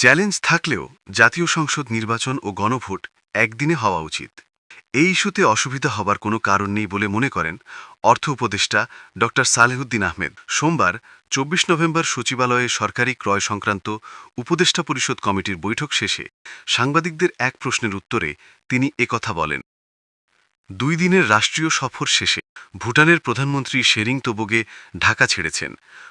Challenge থাকলেও জাতীয় সংসদ নির্বাচন ও গণভোট একদিনে হওয়া উচিত। এই ইস্যুতে অসুবিধা হবার কোনো কারণ নেই বলে মনে করেন অর্থ উপদেষ্টা ড. সালেহুদ্দিন আহমেদ। সোমবার, চব্বিশ নভেম্বর সচিবালয়ে সরকারি ক্রয় সংক্রান্ত উপদেষ্টা পরিষদ কমিটির বৈঠক শেষে সাংবাদিকদের এক প্রশ্নের উত্তরে তিনি একথা বলেন। দুই দিনের রাষ্ট্রীয় সফর শেষে ভুটানের প্রধানমন্ত্রী শেরিং তোবগে ঢাকা ছেড়েছেন।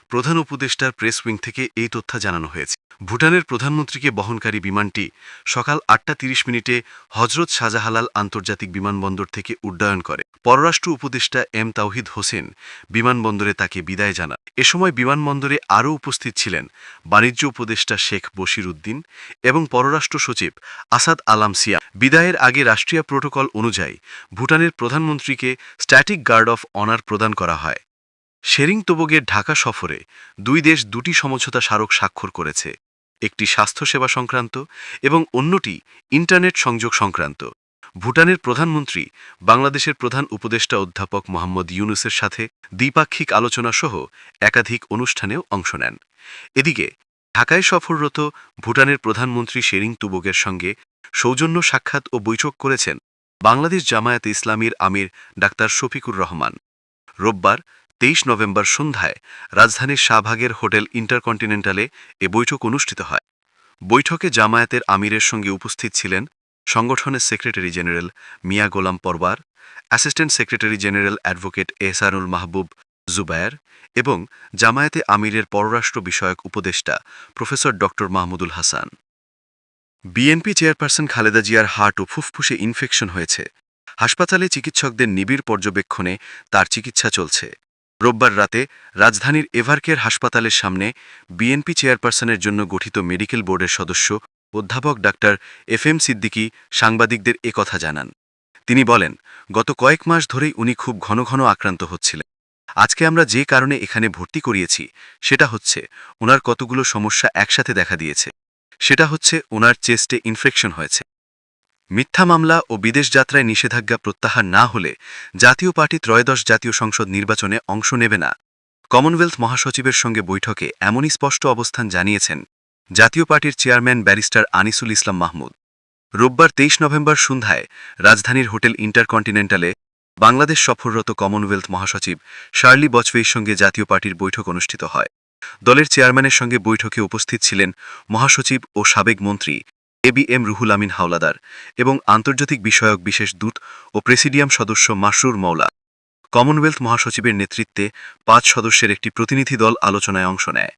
প্রধান উপদেষ্টার প্রেস উইং থেকে এই তথ্য জানানো হয়েছে। ভুটানের প্রধানমন্ত্রীকে বহনকারী বিমানটি সকাল আটটা তিরিশ মিনিটে হজরত শাহজাহালাল আন্তর্জাতিক বিমানবন্দর থেকে উড্ডয়ন করে। পররাষ্ট্র উপদেষ্টা এম তাওহিদ হোসেন বিমানবন্দরে তাকে বিদায় জানান। এ সময় বিমানবন্দরে আরও উপস্থিত ছিলেন বাণিজ্য উপদেষ্টা শেখ বশির উদ্দিন এবং পররাষ্ট্র সচিব আসাদ আলাম সিয়া বিদায়ের আগে রাষ্ট্রীয় প্রোটোকল অনুযায়ী ভুটানের প্রধানমন্ত্রীকে স্ট্যাটিক গার্ড অফ অনার প্রদান করা হয়। শেরিং তোবগের ঢাকা সফরে দুই দেশ দুটি সমঝোতা স্মারক স্বাক্ষর করেছে। একটি স্বাস্থ্যসেবা সংক্রান্ত এবং অন্যটি ইন্টারনেট সংযোগ সংক্রান্ত। ভুটানের প্রধানমন্ত্রী, বাংলাদেশের প্রধান উপদেষ্টা অধ্যাপক মোহাম্মদ ইউনুসের সাথে দ্বিপাক্ষিক আলোচনা সহ একাধিক অনুষ্ঠানেও অংশ নেন। এদিকে, ঢাকায় সফররত ভুটানের প্রধানমন্ত্রী শেরিং তুবগের সঙ্গে সৌজন্য সাক্ষাৎ ও বৈঠক করেছেন বাংলাদেশ জামায়াত ইসলামীর আমির ডাক্তার শফিকুর রহমান। রোববার, তেইশ নভেম্বর সন্ধ্যায় রাজধানীর শাহবাগের হোটেল ইন্টারকন্টিনেন্টালে এ বৈঠক অনুষ্ঠিত হয়। বৈঠকে জামায়াতের আমিরের সঙ্গে উপস্থিত ছিলেন সংগঠনের secretary general Mia Golam Parwar assistant secretary general advocate Ehsanul Mahbub Zubair এবং জামায়াতে আমিরের পররাষ্ট্র বিষয়ক উপদেষ্টা প্রফেসর ড মাহমুদুল হাসান। বিএনপি চেয়ারপারসন খালেদা জিয়ার হার্ট ও ফুফফুসে ইনফেকশন হয়েছে। হাসপাতালে চিকিৎসকদের নিবিড় পর্যবেক্ষণে তার চিকিৎসা চলছে। রোববার রাতে রাজধানীর এভারকেয়ার হাসপাতালের সামনে বিএনপি চেয়ারপারসনের জন্য গঠিত মেডিকেল বোর্ডের সদস্য অধ্যাপক ডাক্তার এফ এম সিদ্দিকী সাংবাদিকদের একথা জানান। তিনি বলেন, গত কয়েক মাস ধরেই উনি খুব ঘন ঘন আক্রান্ত হচ্ছিলেন। আজকে আমরা যে কারণে এখানে ভর্তি করিয়েছি, সেটা হচ্ছে ওনার কতগুলো সমস্যা একসাথে দেখা দিয়েছে। সেটা হচ্ছে ওনার চেস্টে ইনফেকশন হয়েছে। মিথ্যা মামলা ও বিদেশ যাত্রায় নিষেধাজ্ঞা প্রত্যাহার না হলে জাতীয় পার্টি ত্রয়োদশ জাতীয় সংসদ নির্বাচনে অংশ নেবে না। কমনওয়েলথ মহাসচিবের সঙ্গে বৈঠকে এমনই স্পষ্ট অবস্থান জানিয়েছেন জাতীয় পার্টির চেয়ারম্যান ব্যারিস্টার আনিসুল ইসলাম মাহমুদ। রোববার তেইশ নভেম্বর সন্ধ্যায় রাজধানীর হোটেল ইন্টারকন্টিনেন্টালে বাংলাদেশ সফররত কমনওয়েলথ মহাসচিব শার্লি বচওয়ের সঙ্গে জাতীয় পার্টির বৈঠক অনুষ্ঠিত হয়। দলের চেয়ারম্যানের সঙ্গে বৈঠকে উপস্থিত ছিলেন মহাসচিব ও সাবেক মন্ত্রী A B M Ruhul Amin Howlader এবং আন্তর্জাতিক বিষয়ক বিশেষ দূত ও প্রেসিডিয়াম সদস্য মাসরুর মৌলা কমনওয়েলথ মহাসচিবের নেতৃত্বে পাঁচ সদস্যের একটি প্রতিনিধি দল আলোচনায় অংশ নেয়।